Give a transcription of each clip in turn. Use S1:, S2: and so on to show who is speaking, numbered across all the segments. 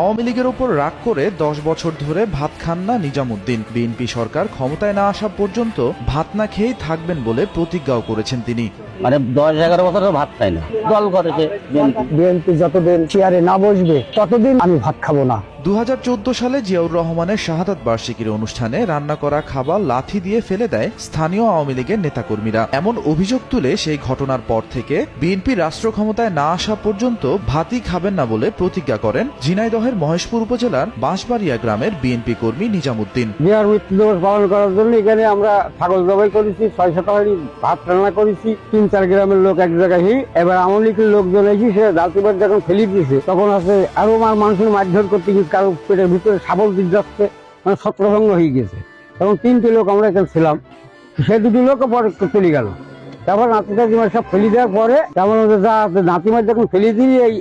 S1: আওয়ামী লীগের ওপর রাগ করে দশ বছর ধরে ভাত খান না নিজামুদ্দিন। বিএনপি সরকার ক্ষমতায় না আসা পর্যন্ত ভাত না খেয়েই থাকবেন বলে প্রতিজ্ঞাও করেছেন তিনি।
S2: মানে দশ এগারো বছর তো ভাত খাই না। দল করেছে বিএনপি।
S3: বিএনপি যতদিন চেয়ারে না বসবে ততদিন আমি ভাত খাব না।
S1: দু সালে জিয়াউর রহমানের শাহাদাত বার্ষিকীর অনুষ্ঠানে রান্না করা খাবার লাথি দিয়ে ফেলে দেয় স্থানীয় আওয়ামী লীগের নেতাকর্মীরা। এমন অভিযোগ তুলে সেই ঘটনার পর থেকে বিএনপি রাষ্ট্র ক্ষমতায় না আসা পর্যন্ত ভাতই খাবেন না বলে প্রতিজ্ঞা করেন ঝিনাইদহের মহেশপুর উপজেলার বাঁশবাড়িয়া গ্রামের বিএনপি কর্মী নিজামুদ্দিন।
S3: বিহার মৃত্যু দিবস পালন করার জন্য এখানে আমরা ছাগল জবাই করেছি ছয় শতাহারি ভাত রান্না করেছি তিন চার গ্রামের লোক এক জায়গায়। এবার আওয়ামী লীগের লোকজন এসে সে জাতিবাদ যখন ফেলিয়ে দিয়েছে, তখন আছে আরও আমার মানুষের মারধর করতে গিয়ে কারও পেটের ভিতরে সাবল দিয়ে যাচ্ছে মানে ছত্রভঙ্গ হয়ে গেছে তখন তিনটি লোক আমরা এখানে ছিলাম সে দুটি লোকও পরে চলে গেল তারপর নাতি নাতিমার সব ফেলি দেওয়ার পরে, তারপর যা নাতিমার যখন ফেলে দিয়ে এই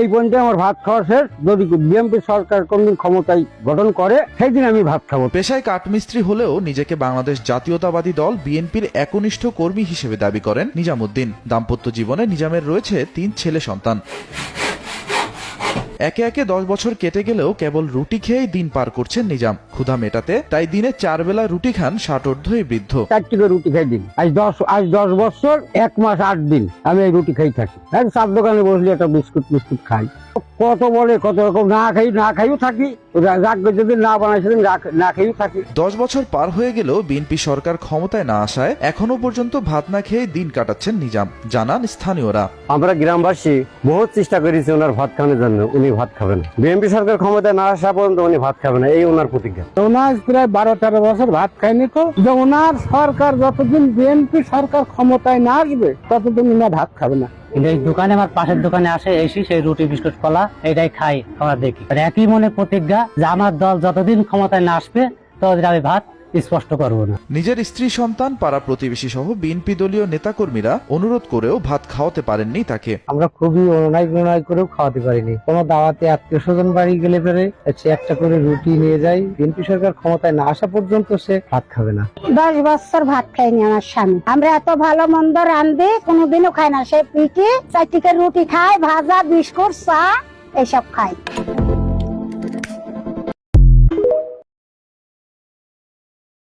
S3: এই পর্যন্ত আমার ভাত খাওয়া শেষ। যদি বিএনপি সরকার কোনদিন ক্ষমতায় গঠন করে সেই দিন আমি ভাত খাব।
S1: পেশায় কাঠমিস্ত্রি হলেও নিজেকে বাংলাদেশ জাতীয়তাবাদী দল বিএনপির একনিষ্ঠ কর্মী হিসেবে দাবি করেন নিজামুদ্দিন। দাম্পত্য জীবনে নিজামের রয়েছে তিন ছেলে সন্তান। একে একে দশ বছর কেটে গেলেও কেবল রুটি খেয়েই দিন পার করছেন নিজাম। ক্ষুধা মেটাতে তাই দিনে চার বেলা রুটি খান ষাটোর্ধ বৃদ্ধ।
S3: চারটি করে রুটি খাই দিন। আজ দশ আজ দশ বছর, এক মাস আট দিন আমি এই রুটি খাই থাকি। এক চার দোকানে বসলে একটা বিস্কুট বিস্কুট খাই। কত বলে কত রকম না খাই না খাইও থাকি। রাগ যদি না বানাই সেদিন না খাইও থাকি।
S1: দশ বছর পার হয়ে গেলেও বিএনপি সরকার ক্ষমতায় না আসায় এখনও পর্যন্ত ভাত না খেয়ে দিন কাটাচ্ছেন নিজাম জানান স্থানীয়রা।
S4: আমরা গ্রামবাসী বহুত চেষ্টা করেছি ওনার ভাত খাওয়ানোর জন্য উনি ভাত খাবেন বিএনপি সরকার ক্ষমতায় না আসা পর্যন্ত উনি ভাত খাবেন না, এই ওনার প্রতিজ্ঞা।
S3: ওনার প্রায় বারো তেরো বছর ভাত খায়নি তো। যে ওনার সরকার যতদিন বিএনপি সরকার ক্ষমতায় না আসবে ততদিন উনার ভাত খাবে না।
S2: কিন্তু এই দোকানে আমার পাশের দোকানে আসে, এসি সেই রুটি, বিস্কুট, কলা, এটাই খাই, আমরা দেখি। আর একই মনে প্রতিজ্ঞা যে আমার দল যতদিন ক্ষমতায় না আসবে, ততদিন আমি ভাত স্পষ্ট করব না।
S1: নিজের স্ত্রী সন্তান পাড়া প্রতিবেশী সহ বিএনপি দলীয় নেতাকর্মীরা অনুরোধ করেও ভাত খাওয়াতে পারেননি তাকে।
S3: আমরা খুবই অনুনয় অনুনয় করেও খাওয়াতে পারিনি। কোনো দাওয়াতে আত্মীয় স্বজন বাড়ি গেলে পরে সে একটা করে রুটি নিয়ে যায়। বিএনপি সরকার ক্ষমতায় না আসা পর্যন্ত সে ভাত খাবে না।
S5: দশ বছর ভাত খাইনি আমার স্বামী। আমরা এত ভালো মন্দ রান্ধি কোনোদিনও খাই না। সে পিঠে চারটিকে রুটি খায় ভাজা বিস্কুট চা এইসব খাই